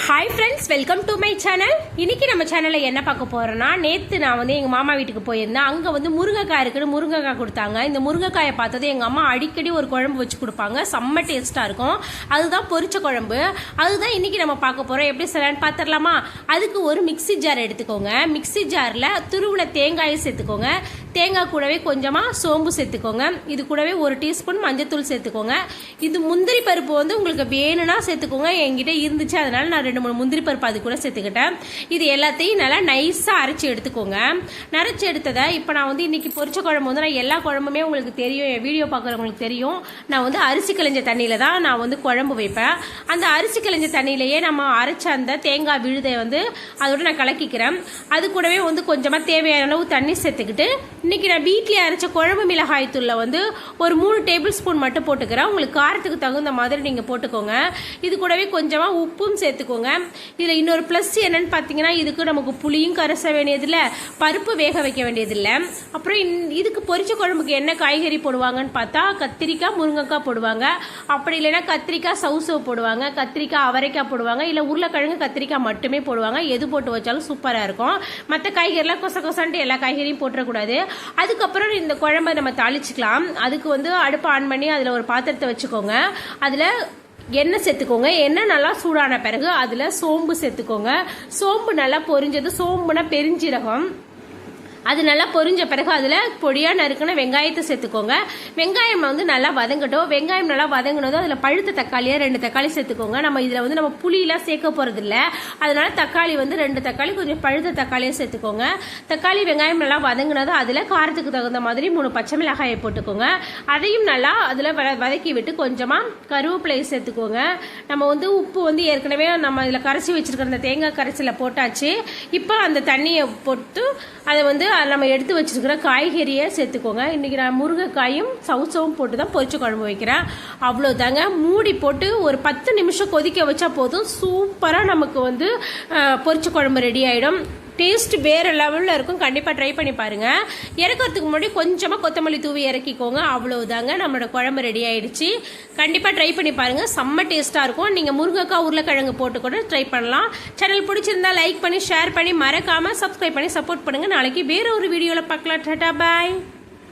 Hi friends welcome to my channel இன்னைக்கு நம்ம சேனலில் என்ன பார்க்க போகிறோன்னா நேற்று நான் வந்து எங்கள் மாமா வீட்டுக்கு போயிருந்தேன். அங்கே வந்து முருங்கைக்காய் இருக்குன்னு முருங்கைக்காய் கொடுத்தாங்க. இந்த முருங்கைக்காயை பார்த்தது எங்கள் அம்மா அடிக்கடி ஒரு குழம்பு வச்சு கொடுப்பாங்க. செம்ம டேஸ்ட்டாக இருக்கும். அதுதான் பொரிச்ச குழம்பு. அதுதான் இன்றைக்கி நம்ம பார்க்க போகிறோம் எப்படி செய்யலான்னு பார்த்துடலாமா? அதுக்கு ஒரு மிக்ஸி ஜார் எடுத்துக்கோங்க. மிக்ஸி ஜாரில் துருவின தேங்காயை சேர்த்துக்கோங்க. தேங்காய் கூடவே கொஞ்சமாக சோம்பு சேர்த்துக்கோங்க. இது கூடவே ஒரு டீஸ்பூன் மஞ்சத்தூள் சேர்த்துக்கோங்க. இது முந்திரி பருப்பு வந்து உங்களுக்கு வேணும்னா சேர்த்துக்கோங்க. என்கிட்ட இருந்துச்சு அதனால் நான் ரெண்டு மூணு முந்திரி பருப்பு அது கூட சேர்த்துக்கிட்டேன். இது எல்லாத்தையும் நல்லா நைஸாக அரைச்சி எடுத்துக்கோங்க. நரைச்சி எடுத்ததை இப்போ நான் வந்து இன்றைக்கி பொரிச்ச குழம்பு வந்து நான் எல்லா குழம்புமே உங்களுக்கு தெரியும். என் வீடியோ பார்க்குறவங்களுக்கு தெரியும். நான் வந்து அரிசி கிழிஞ்ச தண்ணியில் தான் நான் வந்து குழம்பு வைப்பேன். அந்த அரிசி கிழிஞ்ச தண்ணியிலேயே நம்ம அரைச்ச அந்த தேங்காய் விழுதை வந்து அதோட நான் கலக்கிக்கிறேன். அது கூடவே வந்து கொஞ்சமாக தேவையான அளவு தண்ணி சேர்த்துக்கிட்டு இன்றைக்கி நான் வீட்டிலே அரைச்ச குழம்பு மிளகாய் தூளில் வந்து ஒரு மூணு டேபிள் ஸ்பூன் மட்டும் போட்டுக்கிறேன். உங்களுக்கு காரத்துக்கு தகுந்த மாதிரி நீங்கள் போட்டுக்கோங்க. இது கூடவே கொஞ்சமாக உப்பும் சேர்த்துக்கோங்க. இதில் இன்னொரு ப்ளஸ் என்னன்னு பார்த்தீங்கன்னா இதுக்கு நமக்கு புளியும் கரைச வேண்டியதில்லை பருப்பு வேக வைக்க வேண்டியதில்லை. அப்புறம் இந்த- இதுக்கு பொரிச்ச குழம்புக்கு என்ன காய்கறி போடுவாங்கன்னு பார்த்தா கத்திரிக்காய் முருங்கைக்காய் போடுவாங்க. அப்படி இல்லைன்னா கத்திரிக்காய் சவுசவு போடுவாங்க கத்திரிக்காய் அவரைக்காய் போடுவாங்க இல்லை உருளைக்கிழங்கு கத்திரிக்காய் மட்டுமே போடுவாங்க. எது போட்டு வச்சாலும் சூப்பராக இருக்கும். மற்ற காய்கறிலாம் கொச கொசன்ட்டு எல்லா காய்கறியும் போட்டுறக்கூடாது. அதுக்கப்புறம் இந்த குழம்பை நம்ம தாளிச்சுக்கலாம். அதுக்கு வந்து அடுப்பு ஆன் பண்ணி அதில் ஒரு பாத்திரத்தை வச்சுக்கோங்க. அதில் எண்ணெய் சேர்த்துக்கோங்க. எண்ணெய் நல்லா சூடான பிறகு அதில் சோம்பு சேர்த்துக்கோங்க. சோம்பு நல்லா பொரிஞ்சது. சோம்புனா பெருஞ்சீரகம். அது நல்லா பொரிஞ்ச பிறகு அதில் பொடியாக நறுக்கின வெங்காயத்தை சேர்த்துக்கோங்க. வெங்காயம் வந்து நல்லா வதங்கட்டும். வெங்காயம் நல்லா வதங்கினதும் அதில் பழுத்த தக்காளியாக ரெண்டு தக்காளி சேர்த்துக்கோங்க. நம்ம இதில் வந்து நம்ம புளியெலாம் சேர்க்க போகிறதில்ல அதனால தக்காளி வந்து ரெண்டு தக்காளி கொஞ்சம் பழுத்த தக்காளியாக சேர்த்துக்கோங்க. தக்காளி வெங்காயம் நல்லா வதங்கினதும் அதில் காரத்துக்கு தகுந்த மாதிரி மூணு பச்சை மிளகாயை போட்டுக்கோங்க. அதையும் நல்லா அதில் வதக்கி விட்டு கொஞ்சமாக கருவேப்பிலையை சேர்த்துக்கோங்க. நம்ம வந்து உப்பு வந்து ஏற்கனவே நம்ம இதில் கரைச்சி வச்சுருக்கிற அந்த தேங்காய் கரைச்சியில் போட்டாச்சு. இப்போ அந்த தண்ணியை போட்டு அதை வந்து நம்ம எடுத்து வச்சுருக்கிற காய்கறியை சேர்த்துக்கோங்க. இன்றைக்கி நான் முருங்கைக்காயும் சவுசவும் போட்டு தான் பொரிச்ச குழம்பு வைக்கிறேன். அவ்வளோதாங்க மூடி போட்டு ஒரு பத்து நிமிஷம் கொதிக்க வச்சா போதும். சூப்பராக நமக்கு வந்து பொரிச்ச குழம்பு ரெடி ஆகிடும் டேஸ்ட் வேறு லெவலில் இருக்கும். கண்டிப்பாக ட்ரை பண்ணி பாருங்கள் இறக்கிறதுக்கு முன்னாடி கொஞ்சமாக கொத்தமல்லி தூவி இறக்கிக்கோங்க. அவ்வளோதாங்க நம்மளோட குழம்பு ரெடி ஆகிடுச்சி கண்டிப்பாக ட்ரை பண்ணி பாருங்கள் செம்ம டேஸ்ட்டாக இருக்கும். நீங்கள் முருங்கைக்காய் உருளைக்கிழங்கு போட்டு கூட ட்ரை பண்ணலாம். சேனல் பிடிச்சிருந்தா லைக் பண்ணி ஷேர் பண்ணி மறக்காமல் சப்ஸ்கிரைப் பண்ணி சப்போர்ட் பண்ணுங்கள் நாளைக்கு வேறு ஒரு வீடியோவில் பார்க்கலாம். டாட்டா பாய்